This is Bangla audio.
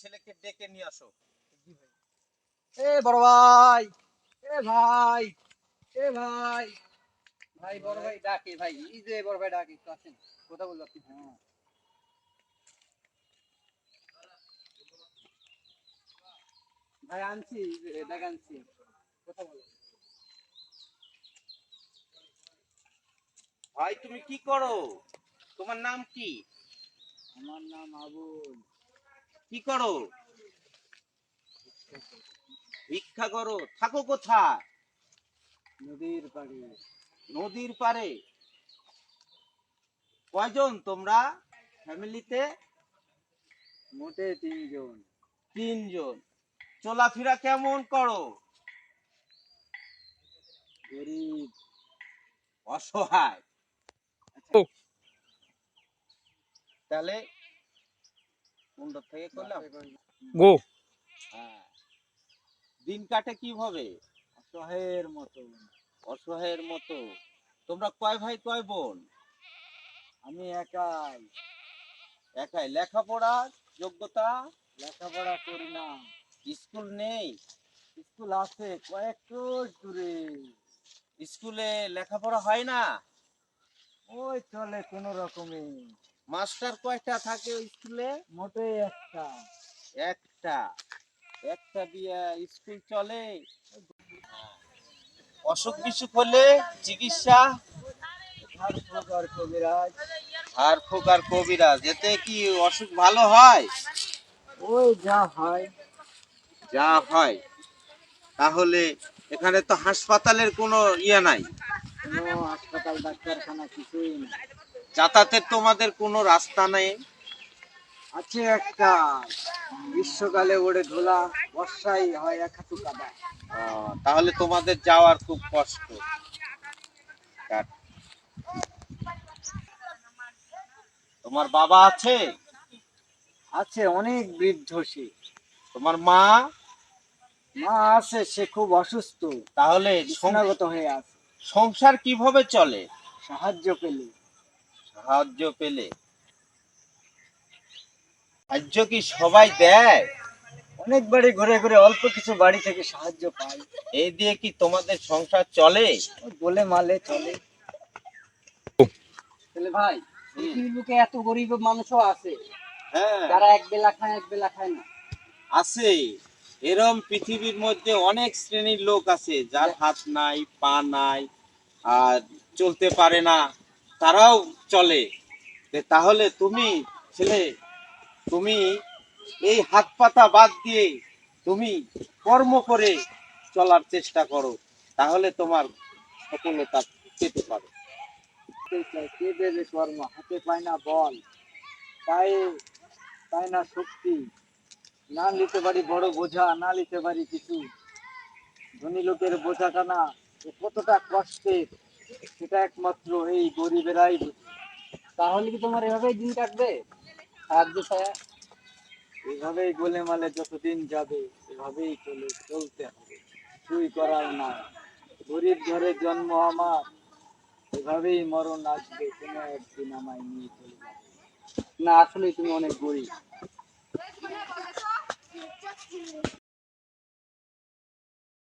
ছেলেকে ডেকে নিয়ে আসো। এ বড় ভাই এ ভাই এ ভাই। ভাই বড় ভাই ডাকে ভাই এই যে বড় ভাই ডাকে আসেন কথা বলব আপনি। হ্যাঁ। ভাই আনছি ডাক আনছি কথা বলো। ভাই তুমি কি করো? তোমার নাম কি? আমার নাম আবুল। কি করো? ভিক্ষা করো। থাকো কোথায়? নদীর পাড়ে। নদীর পারে কয়জন তোমরা? ফ্যামিলিতে? মোটে তিনজন। তিনজন। চলাফেরা কেমন করো? গরিব। অসহায়। তাহলে থেকে করলাম? গো। হ্যাঁ। দিন কাটে কীভাবে? অসহায়ের মতো। অসহায়ের মতো। তোমরা কয় ভাই কয় বোন? আমি একাই। একাই। লেখাপড়া যোগ্যতা? লেখাপড়া করি না। স্কুল নেই? স্কুল আছে কয়েক কোষ দূরে। স্কুলে লেখাপড়া হয় না? ওই চলে কোন রকমে। মাস্টার কয়টা থাকে ওই স্কুলে? মোটে একটা। একটা। একটা দিয়া স্কুল চলে। অসুখ বিসুখ হলে চিকিৎসা? কবিরাজ। আর খোকার কবিরাজ। এতে কি অসুখ ভালো হয়? ওই যা হয়। যা হয়। তাহলে এখানে তো হাসপাতালের কোনো ইয়ে নাই। কোনো হাসপাতাল ডাক্তারখানা কিছুই না যাতায়াতের তোমাদের কোনো রাস্তা নেই? আছে একটা গ্রীষ্মকালে ওড়ে ধুলা বর্ষায় হয় এক হাঁটু কাদা। তাহলে তোমাদের যাওয়ার খুব কষ্ট। তোমার বাবা আছে? আছে অনেক বৃদ্ধ সে। তোমার মা? মা আছে সে খুব অসুস্থ। তাহলে সং- বিছানাগত হয়ে আছে। সংসার কীভাবে চলে? সাহায্য পেলে। সাহায্য পেলে। সাহায্য কি সবাই দেয়? অনেক বাড়ি ঘুরে ঘুরে অল্প কিছু বাড়ি থেকে সাহায্য পাই। এই দিয়ে কি তোমাদের সংসার চলে? বলে মালে চলে। তাহলে ভাই বুকে এত গরিব মানুষও আছে। হ্যাঁ। যারা এক বেলা খায় এক বেলা খায় না। আছে। এরম পৃথিবীর মধ্যে অনেক শ্রেণির লোক আছে যার হাত নাই পা নাই আর চলতে পারে না। তারাও চলে। তাহলে তুমি ছেলে, তুমি এই হাত পাতা বাদ দিয়ে তুমি কর্ম করে চলার চেষ্টা করো, তাহলে তোমার সফলতা পেতে পারো। কে দেবে কর্ম? হাতে পায় না বল, পায়ে পায় না শক্তি, না নিতে পারি বড় বোঝা, না নিতে পারি কিছু। ধনী লোকের বোঝা টানা কতটা কষ্টের। সেটা একমাত্র এই গরিবেরাই। তাহলে কি তোমার এভাবেই দিন কাটবে? সাহায্য ছায়া এভাবেই গোলে মালে যতদিন যাবে, এভাবেই চলে চলতে হবে। তুই করার না গরিব ঘরে জন্ম আমার। এভাবেই মরণ আসবে, কোনো একদিন আমায় নিয়ে চলে যাবে। না আসলে তুমি অনেক গরিব।